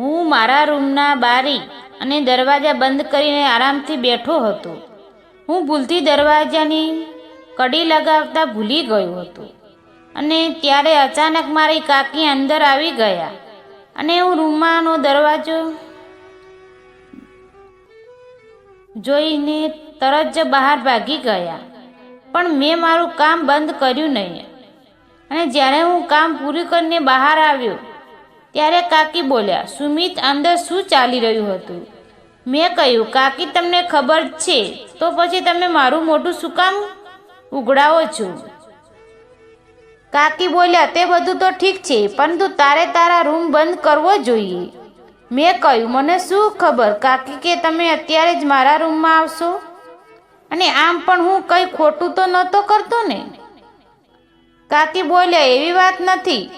હું મારા રૂમના બારી અને દરવાજા બંધ કરીને આરામથી બેઠો હતો. હું ભૂલથી દરવાજાની કડી લગાવતા ભૂલી ગયો હતો અને ત્યારે અચાનક મારી કાકી અંદર આવી ગયા અને હું રૂમમાંનો દરવાજો જોઈને તરત જ બહાર ભાગી ગયા. પણ મેં મારું કામ બંધ કર્યું નહીં અને જ્યારે હું કામ પૂરું કરીને બહાર આવ્યો ત્યારે કાકી બોલ્યા, સુમિત, અંદર શું ચાલી રહ્યું હતું? મેં કહ્યું, કાકી, તમને ખબર છે, તો પછી તમે મારું મોટું શું કામ ઉઘડાવો છો? કાકી બોલ્યા, તે બધું તો ઠીક છે, પરંતુ તારે તારા રૂમ બંધ કરવો જોઈએ. મેં કહ્યું, મને શું ખબર, કાકી, કે તમે અત્યારે જ મારા રૂમમાં આવશો? અને આમ પણ હું કંઈ ખોટું તો નહોતો કરતો ને? કાકી બોલ્યા, એવી વાત નથી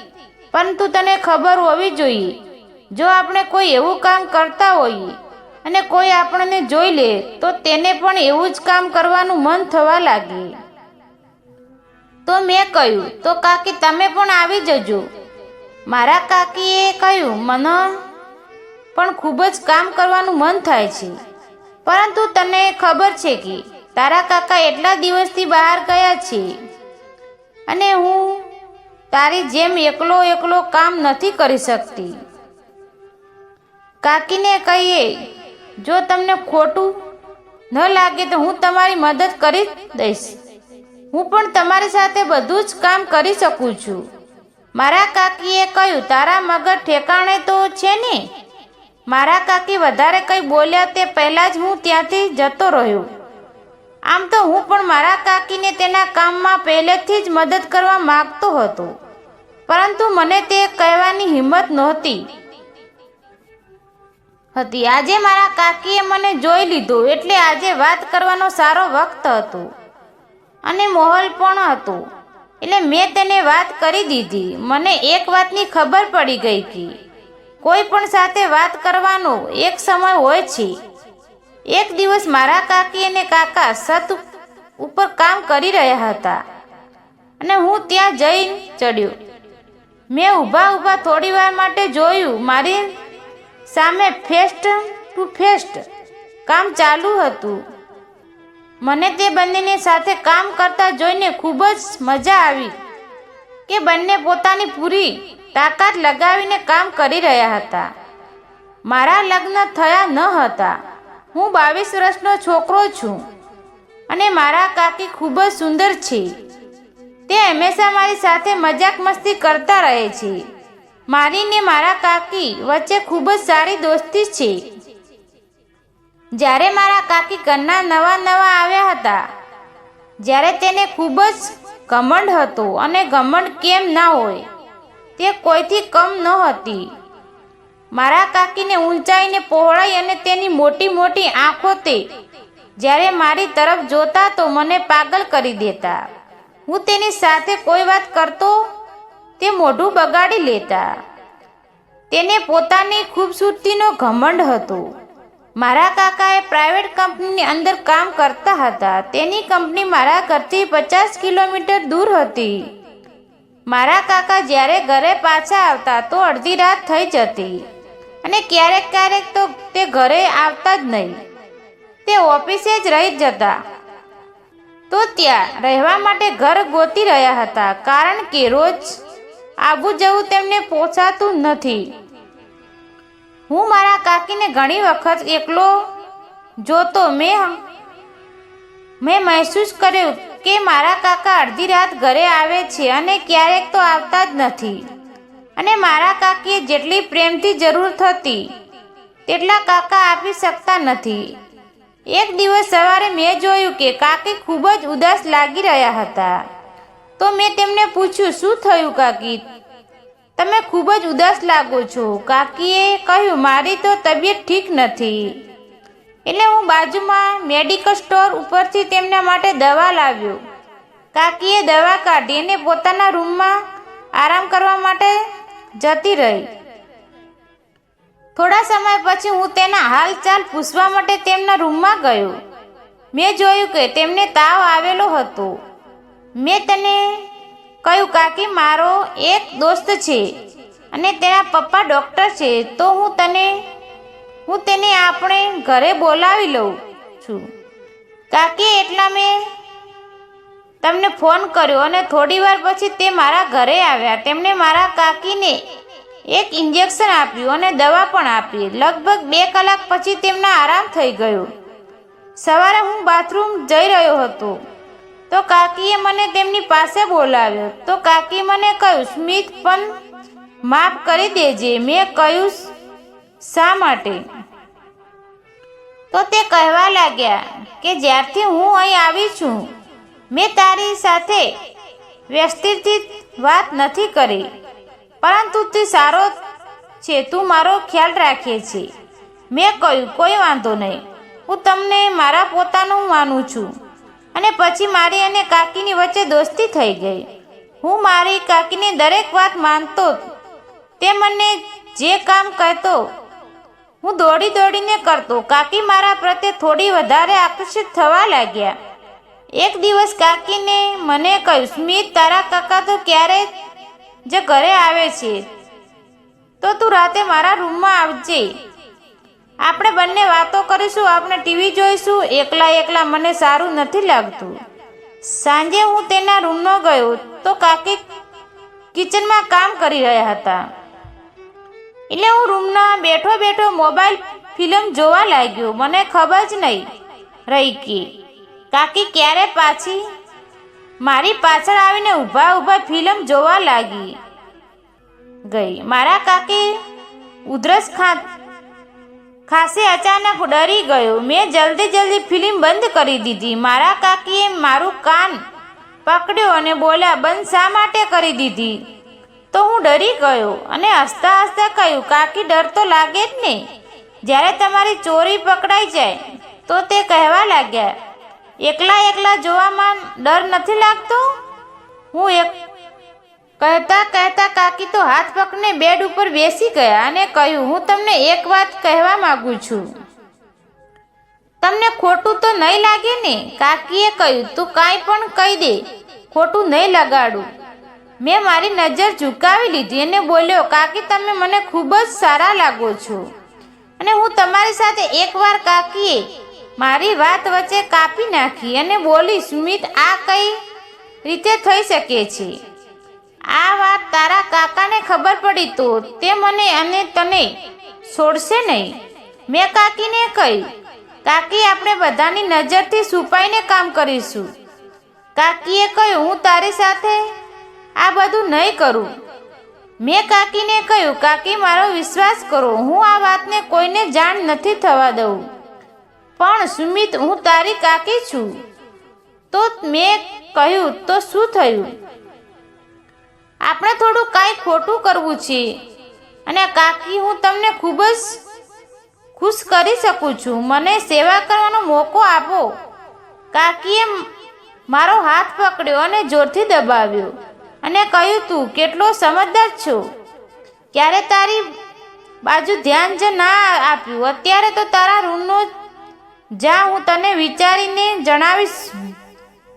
પરંતુ તને ખબર હોવી જોઈએ. જો આપણે કોઈ એવું કામ કરતા હોઈએ અને કોઈ આપણને જોઈ લે, તો તેને પણ એવું જ કામ કરવાનું મન થવા લાગે. તો મેં કહ્યું, તો કાકી, તમે પણ આવી જજો. મારા કાકીએ કહ્યું, મને પણ ખૂબ જ કામ કરવાનું મન થાય છે. પરંતુ તને ખબર છે કે તારા કાકા એટલા દિવસથી બહાર ગયા છે. અને હું તારી જેમ એકલો એકલો કામ નથી કરી શકતી. કાકીને કહીએ, જો તમને ખોટું ન લાગે તો હું તમારી મદદ કરી દઈશ. હું પણ તમારી સાથે બધું જ કામ કરી શકું છું. મારા કાકીએ કહ્યું, તારા મગજ ઠેકાણે તો છે ને? મારા કાકી વધારે કંઈ બોલ્યા તે પહેલાં જ હું ત્યાંથી જતો રહ્યો. આમ તો હું પણ મારા કાકીને તેના કામમાં પહેલેથી જ મદદ કરવા માગતો હતો. પરંતુ મને તે કહેવાની હિંમત નહોતી. હતી. આજે મારા કાકીએ મને જોઈ લીધો એટલે આજે વાત કરવાનો સારો વખત હતો. અને માહોલ પણ હતો. એટલે મેં તેને વાત કરી દીધી. મને એક વાતની ખબર પડી ગઈ કે કોઈ પણ સાથે વાત કરવાનો એક સમય હોય છે. એક દિવસ મારા કાકી અને કાકા સત ઉપર કામ કરી રહ્યા હતા. અને હું ત્યાં જઈ ચડ્યો. મેં ઊભા ઊભા થોડી વાર માટે જોયું, મારી સામે ફેસ્ટ ટુ ફેસ્ટ કામ ચાલુ હતું. મને તે બંનેને સાથે કામ કરતા જોઈને ખૂબ જ મજા આવી કે બંને પોતાની પૂરી તાકાત લગાવીને કામ કરી રહ્યા હતા. મારા લગ્ન થયા ન હતા. હું બાવીસ વર્ષનો છોકરો છું અને મારા કાકી ખૂબ જ સુંદર છે. તે હંમેશા મારી સાથે મજાક મસ્તી કરતા રહે છે. મારી ને મારા કાકી વચ્ચે ખૂબ જ સારી દોસ્તી છે. જ્યારે મારા કાકી ઘરના નવા નવા આવ્યા હતા, જ્યારે તેને ખૂબ જ ઘમંડ હતો અને ઘમંડ કેમ ના હોય તે કોઈથી કમ ન હતી. મારા કાકીને ઊંચાઈને પહોળાઈ અને તેની મોટી મોટી આંખો તે. જ્યારે મારી તરફ જોતા તો મને પાગલ કરી દેતા. હું તેની સાથે કોઈ વાત કરતો? તે મોઢું બગાડી લેતા. તેને પોતાની ખૂબસૂરતીનો ઘમંડ હતો. મારા કાકાએ પ્રાઇવેટ કંપનીની અંદર કામ કરતા હતા. તેની કંપની મારા ઘરથી પચાસ કિલોમીટર દૂર હતી. મારા કાકા જ્યારે ઘરે પાછા આવતા તો અડધી રાત થઈ જતી. અને ક્યારેક ક્યારેક તો તે ઘરે આવતા જ નહીં. તે ઓફિસે જ રહી જતા. તો ત્યાં રહેવા માટે ઘર ગોતી રહ્યા હતા, કારણ કે રોજ આવું જવું તેમને પોસાતું નથી. હું મારા કાકીને ઘણી વખત એકલો જોતો મેં મેં મહેસૂસ કર્યું કે મારા કાકા અડધી રાત ઘરે આવે છે અને ક્યારેક તો આવતા જ નથી. અને મારા કાકીએ જેટલી પ્રેમથી જરૂર થતી, તેટલા કાકા આપી શકતા નથી. એક દિવસ સવારે મેં જોયું કે કાકી ખૂબ જ ઉદાસ લાગી રહ્યા હતા. તો મેં તેમને પૂછ્યું, શું થયું કાકી? તમે ખૂબ જ ઉદાસ લાગો છો. કાકીએ કહ્યું, મારી તો તબિયત ઠીક નથી. એટલે હું બાજુમાં મેડિકલ સ્ટોર ઉપરથી તેમના માટે દવા લાવ્યો. કાકીએ દવા કાઢી અને પોતાના રૂમમાં આરામ કરવા માટે જતી રહી. થોડા સમય પછી હું તેના હાલચાલ પૂછવા માટે તેમના રૂમમાં ગયો. મેં જોયું કે તેમને તાવ આવેલો હતો. મેં તને કહ્યું, કાકી, મારો એક દોસ્ત છે અને તેના પપ્પા ડૉક્ટર છે, તો હું તને, હું તેને આપણે ઘરે બોલાવી લઉં છું. કાકી, એટલા મેં તમને ફોન કર્યો અને થોડી વાર પછી તે મારા ઘરે આવ્યા. તેમણે મારા કાકીને એક ઇન્જેક્શન આપ્યું અને દવા પણ આપી. લગભગ બે કલાક પછી તેમના આરામ થઈ ગયો. સવારે હું બાથરૂમ જઈ રહ્યો હતો. તો કાકીએ મને તેમની પાસે બોલાવ્યો. તો કાકી મને કહ્યું, સ્મિત, પણ માફ કરી દેજે. મેં કહ્યું, શા માટે? તો તે કહેવા લાગ્યા કે જ્યારથી હું અહીં આવી છું મેં તારી સાથે વ્યસ્તિથી વાત નથી કરી, પરંતુ તું સારો છે, તું મારો ખ્યાલ રાખે છે. મેં કહ્યું, કોઈ વાંધો નહીં. હું તમને મારા પોતાનું માનું છું. અને પછી મારી અને કાકીની વચ્ચે દોસ્તી થઈ ગઈ. હું મારી કાકીની દરેક વાત માનતો તે મને જે કામ કહેતો, હું દોડી દોડીને કરતો. કાકી મારા પ્રત્યે થોડી વધારે આકર્ષિત થવા લાગ્યા. એક દિવસ કાકીને મને કહ્યું, સ્મિત, તારા કાકા તો ક્યારે જ ઘરે આવે છે? તો તું રાતે મારા રૂમમાં આવજે. આપણે બંને વાતો કરીશું, આપણે ટીવી જોઈશું. એકલા એકલા મને સારું નથી લાગતું. સાંજે હું તેના રૂમમાં ગયો, તો કાકી કિચનમાં કામ કરી રહ્યા હતા. એટલે હું રૂમમાં બેઠો બેઠો મોબાઈલ ફિલ્મ જોવા લાગ્યો. મને ખબર જ નહીં રહી કે કાકી, ક્યારે પાછી? મારી પાછળ આવીને ઊભા ઊભા ફિલ્મ જોવા લાગી. ગઈ. મારા કાકી ઉધરસ ખા, ખાસે અચાનક ડરી ગયો. મેં જલ્દી જલ્દી ફિલ્મ બંધ કરી દીધી. મારા કાકીએ મારું કાન પકડ્યો અને બોલ્યા, બંધ શા માટે કરી દીધી? તો હું ડરી ગયો અને હસતા હસતા કહ્યું, કાકી, ડર તો લાગે જ ને જ્યારે તમારી ચોરી પકડાઈ જાય, તો તે કહેવા લાગ્યા એકલા એકલા જોવામાં ડર નથી લાગતો? હું એક કહેતા કહેતા કાકી તો હાથ પકડીને બેડ ઉપર બેસી ગયા અને કહ્યું, હું તમને એક વાત કહેવા માંગુ છું. તમને ખોટું તો નહીં લાગે ને? કાકીએ કહ્યું, તું કાંઈ પણ કહી દે, ખોટું નહીં લગાડું. મેં મારી નજર ઝુકાવી લીધી અને બોલ્યો, કાકી, તમે મને ખૂબ જ સારા લાગો છો અને હું તમારી સાથે એકવાર કાકીએ મારી વાત વચ્ચે કાપી નાખી અને બોલી, સ્મિત, આ કઈ રીતે થઈ શકે છે? આ વાત તારા કાકાને ખબર પડી તો તે મને અને તને છોડશે નહીં. મેં કાકીને કહ્યું કાકી, આપણે બધાની નજરથી છુપાઈને કામ કરીશું. કાકીએ કહ્યું, હું તારી સાથે આ બધું નહીં કરું. મેં કાકીને કહ્યું, કાકી, મારો વિશ્વાસ કરો, હું આ વાતને કોઈને જાણ નથી થવા દઉં. પણ સુમિત, હું તારી કાકી છું. તો મેં કહ્યું, તો શું થયું? આપણે થોડું કાંઈ ખોટું કરવું છે. અને કાકી, હું તમને ખૂબ જ ખુશ કરી શકું છું. મને સેવા કરવાનો મોકો આપો. કાકીએ મારો હાથ પકડ્યો અને જોરથી દબાવ્યો અને કહ્યું, તું કેટલો સમજદાર છો. ક્યારે તારી બાજુ ધ્યાન જ ના આપ્યું. અત્યારે તો તારા રૂમનો જા હું તને વિચારીને જણાવીશ,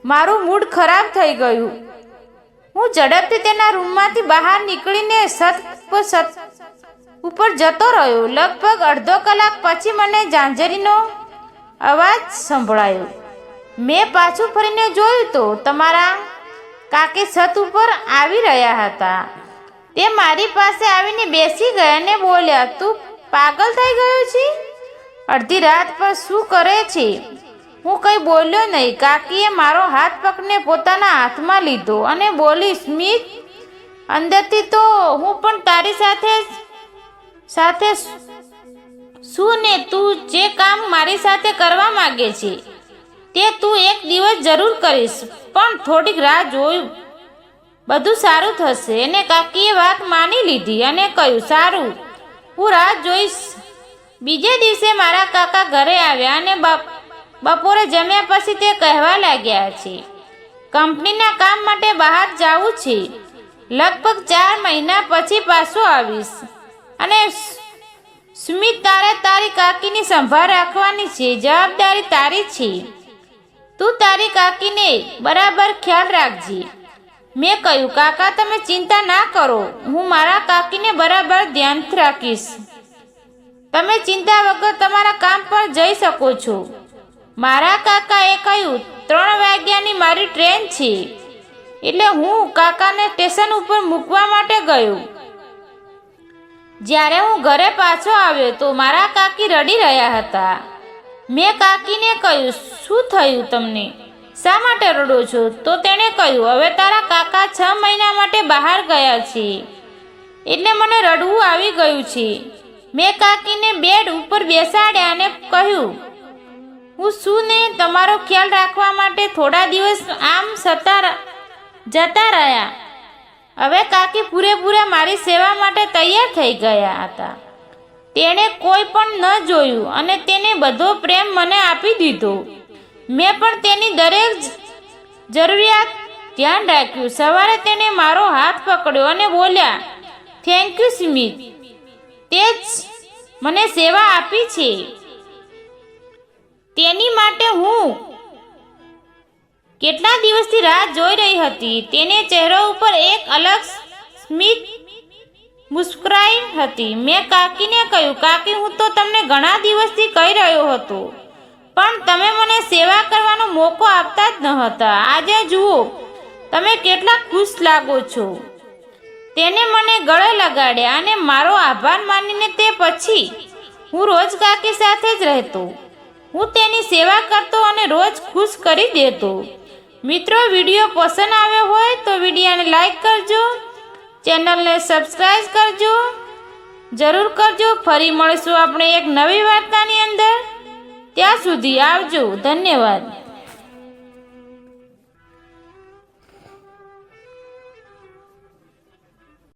મારું મૂડ ખરાબ થઈ ગયું. હું ઝડપથી તેના રૂમમાંથી બહાર નીકળીને સત સત ઉપર જતો રહ્યો. લગભગ અડધો કલાક પછી મને ઝાંઝરીનો અવાજ સંભળાયો. મેં પાછું ફરીને જોયું તો તમારા કાકી છત ઉપર આવી રહ્યા હતા. તે મારી પાસે આવીને બેસી ગયા અને બોલ્યા, તું પાગલ થઈ ગયો છે? અડધી રાત પર શું કરે છે? હું કંઈ બોલ્યો નહીં. કાકીએ મારો હાથ પકડીને પોતાના હાથમાં લીધો અને બોલી સ્મિત અંદરથી તો હું પણ તારી સાથે સાથે શું ને તું જે કામ મારી સાથે કરવા માગે છે, તે તું એક દિવસ જરૂર કરીશ. પણ થોડીક રાહ જોયું બધું સારું થશે. અને કાકીએ વાત માની લીધી અને કહ્યું, સારું, હું રાહ જોઈશ. બીજે દિવસે મારા કાકા ઘરે આવ્યા અને બપ- બપોરે જમ્યા પછી તે કહેવા લાગ્યા છે, કંપનીના કામ માટે બહાર જાવું છે. લગભગ ચાર મહિના પછી પાછો આવીશ. અને સ્મિત તારે તારી કાકીની સંભાળ રાખવાની છે, જવાબદારી તારી છે. તું તારી કાકીને બરાબર ખ્યાલ રાખજે. મેં કહ્યું, કાકા, તમે ચિંતા ના કરો. હું મારા કાકીને બરાબર ધ્યાનથી રાખીશ. તમે ચિંતા વગર તમારા કામ પર જઈ શકો છો. મારા કાકાએ કહ્યું, ત્રણ વાગ્યાની મારી ટ્રેન છે. એટલે હું કાકાને સ્ટેશન ઉપર મૂકવા માટે ગયો. જ્યારે હું ઘરે પાછો આવ્યો તો મારા કાકી રડી રહ્યા હતા. મેં કાકીને કહ્યું, શું થયું તમને? શા માટે રડો છો? તો તેણે કહ્યું, હવે તારા કાકા છ મહિના માટે બહાર ગયા છે. એટલે મને રડવું આવી ગયું છે. મેં કાકીને બેડ ઉપર બેસાડ્યા અને કહ્યું, હું શું ને તમારો ખ્યાલ રાખવા માટે થોડા દિવસ આમ સતા જતા રહ્યા. હવે કાકી પૂરેપૂરા મારી સેવા માટે તૈયાર થઈ ગયા હતા. તેણે કોઈ પણ ન જોયું અને તેને બધો પ્રેમ મને આપી દીધો. મેં પણ તેની દરેક જરૂરિયાત ધ્યાન રાખ્યું. સવારે તેણે મારો હાથ પકડ્યો અને બોલ્યા થેન્ક યુ સ્મિત તે જ મને સેવા આપી છે. તેની માટે હું કેટલા દિવસથી રાહ જોઈ રહી હતી. તેને ચહેરા ઉપર એક અલગ સ્મિત મુસ્કરાઈ હતી. મેં કાકીને કહ્યું, કાકી, હું તો તમને ઘણા દિવસથી કહી રહ્યો હતો, પણ તમે મને સેવા કરવાનો મોકો આપતા જ ન હતા આજે જુઓ, તમે કેટલા ખુશ લાગો છો. તેને મને ગળે લગાડ્યા અને મારો આભાર માનીને તે પછી હું રોજ કાકી સાથે જ રહેતો. હું તેની સેવા કરતો અને રોજ ખુશ કરી દેતો. મિત્રો, વીડિયો પસંદ આવ્યો હોય તો વિડીયોને લાઈક કરજો, ચેનલને સબસ્ક્રાઈબ કરજો. જરૂર કરજો, ફરી મળીશું આપણે એક નવી વાર્તાની અંદર. ત્યાં સુધી આવજો. ધન્યવાદ.